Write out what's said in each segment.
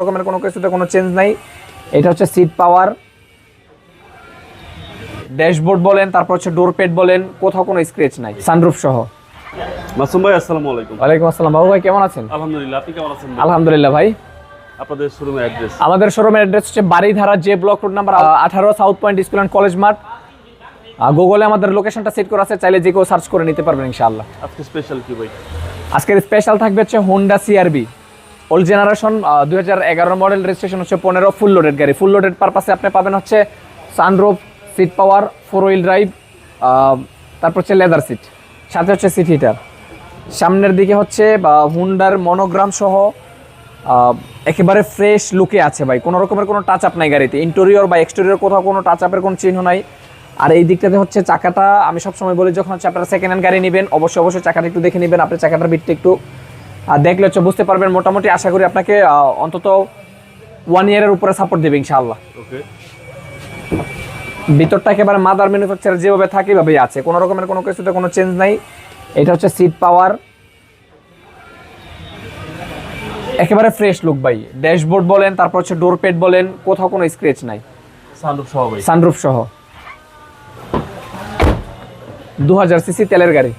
রকমের কোনো কিছুতে কোনো চেঞ্জ নাই। এটা হচ্ছে সিট পাওয়ার ড্যাশবোর্ড বলেন তারপর হচ্ছে ডোর পেড বলেন কোথাও কোনো স্ক্র্যাচ নাই। সানরুফ সহ। মাসুম ভাই আসসালামু আলাইকুম। ওয়ালাইকুম আসসালাম। বাবু ভাই কেমন আছেন? আলহামদুলিল্লাহ আপনি কেমন আছেন আলহামদুলিল্লাহ ভাই। আপনাদের শোরুমের অ্যাড্রেস আমাদের শোরুমের অ্যাড্রেস হচ্ছে Baridhara J block road number আঠারো South Point school and college মাঠ গুগলে আমাদের লোকেশনটা সেট করা আছে চাইলে যে কেউ সার্চ করে নিতে পারবেন ইনশাআল্লাহ। আজকে স্পেশাল কি ভাই? আজকের স্পেশাল থাকবে হচ্ছে হোন্ডা সিআরবি ওল্ড জেনারেশন দুই হাজার এগারো মডেল রেজিস্ট্রেশন হচ্ছে পনেরো ফুল লোডেড গাড়ি। ফুল লোডেড পারপাসে আপনি পাবেন হচ্ছে sunroof seat power four wheel drive তারপর হচ্ছে লেদার সিট সাথে হচ্ছে সিট হিটার সামনের দিকে হচ্ছে, বা হুন্ডার মনোগ্রাম সহ একেবারে ফ্রেশ লুকে আছে ভাই। কোনো রকমের কোনো টাচ আপ নাই গাড়িতে। ইন্টেরিয়র বা এক্সটেরিয়র কোথাও কোনো টাচ আপের কোনো চিহ্ন নাই। আর এই দিকটাতে হচ্ছে চাকাটা, আমি সবসময় বলি, যখন হচ্ছে আপনারা সেকেন্ড হ্যান্ড গাড়ি নেবেন, অবশ্যই অবশ্যই চাকাটা একটু দেখে নেবেন। আপনার চাকাটার বিটটা একটু আহ, দেখলে হচ্ছে বুঝতে পারবেন মোটামুটি আশা করি আপনাকে অন্তত ওয়ান ইয়ারের উপরে সাপোর্ট দেবে ইনশাআল্লাহ। ভিতরটা একেবারে মাদার ম্যানুফ্যাকচার যেভাবে থাকে এভাবেই আছে। কোনো রকমের কোনো কিছুতে কোনো চেঞ্জ নাই। এটা হচ্ছে সিট পাওয়ার একেবারে ফ্রেশ লুক ভাই। ড্যাশবোর্ড বলেন তারপর হচ্ছে ডোর পেড বলেন কোথাও কোনো স্ক্র্যাচ নাই। সানরুফ সহ সানরুফ সহ। দু হাজার সিসি তেলের গাড়ি।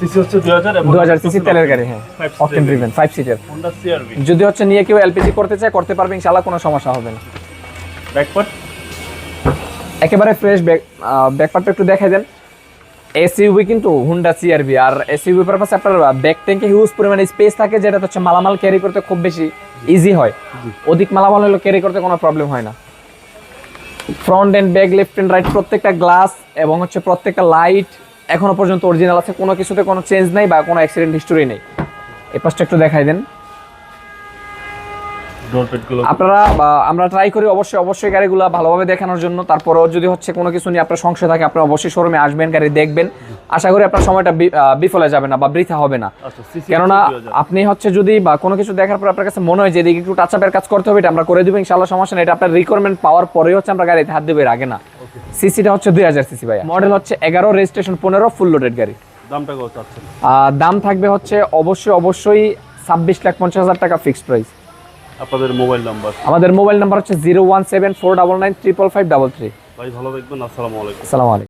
সিসি হচ্ছে 2000 এবং দু হাজার সিসি তেলের গাড়ি হ্যাঁ। অকটেন ড্রিভেন সিটের যদি হচ্ছে নিয়ে কেউ এলপিজি করতে চায় করতে পারবে ইনশাআল্লাহ কোনো সমস্যা হবে না। ব্যাকপার্ট একেবারে ফ্রেশ ব্যাক ব্যাকপার্টটা একটু দেখাই দেন। এসইউভি কিন্তু হুন্ডা সিআরভি আর এসইউভি পারপাসে আপনার ব্যাক ট্যাঙ্কে হিউজ পরিমাণে স্পেস থাকে যেটা হচ্ছে মালামাল ক্যারি করতে খুব বেশি ইজি হয়। অধিক মালামাল হলে ক্যারি করতে কোনো প্রবলেম হয় না। Front end back left end right প্রত্যেকটা গ্লাস এবং হচ্ছে প্রত্যেকটা লাইট এখনও পর্যন্ত অরিজিনাল আছে কোনো কিছুতে কোনো চেঞ্জ নাই বা কোনো অ্যাক্সিডেন্ট হিস্টোরি নেই। এই পাশটা একটু দেখাই দেন। আপনারা আমরা ট্রাই করি অবশ্যই অবশ্যই গাড়িগুলো ভালোভাবে দেখানোর জন্য। তারপরেও যদি হচ্ছে কোনো কিছু নিয়ে আপনার সংশয় থাকে আপনি অবশ্যই শোরুমে আসবেন গাড়ি দেখবেন। আশা করি আপনার সময়টা বিফলে যাবে না বা বৃথা হবে না। আচ্ছা কেননা আপনি হচ্ছে যদি বা কোনো কিছু দেখার পর আপনার কাছে মনে হয় যে এদিকে একটু টাচ আপের কাজ করতে হবে এটা আমরা করে দেবো ইনশাল্লাহ সমস্যা নেই। এটা আপনার রিকোয়ারমেন্ট পাওয়ার পরেই হচ্ছে আমরা গাড়িতে হাত দেবো এর আগে না। সিসিটা হচ্ছে দুই হাজার সিসি ভাইয়া। মডেল হচ্ছে এগারো রেজিস্ট্রেশন পনেরো ফুল লোডেড গাড়ি। দামটা কত চাচ্ছেন? দাম থাকবে হচ্ছে অবশ্যই অবশ্যই ছাব্বিশ লাখ পঞ্চাশ হাজার টাকা ফিক্সড প্রাইস আপনাদের মোবাইল নাম্বার? আমাদের মোবাইল নাম্বার হচ্ছে zero one seven four double nine triple five double three. ভাই ভালো দেখবেন আসসালামু আলাইকুম। আসসালামু আলাইকুম।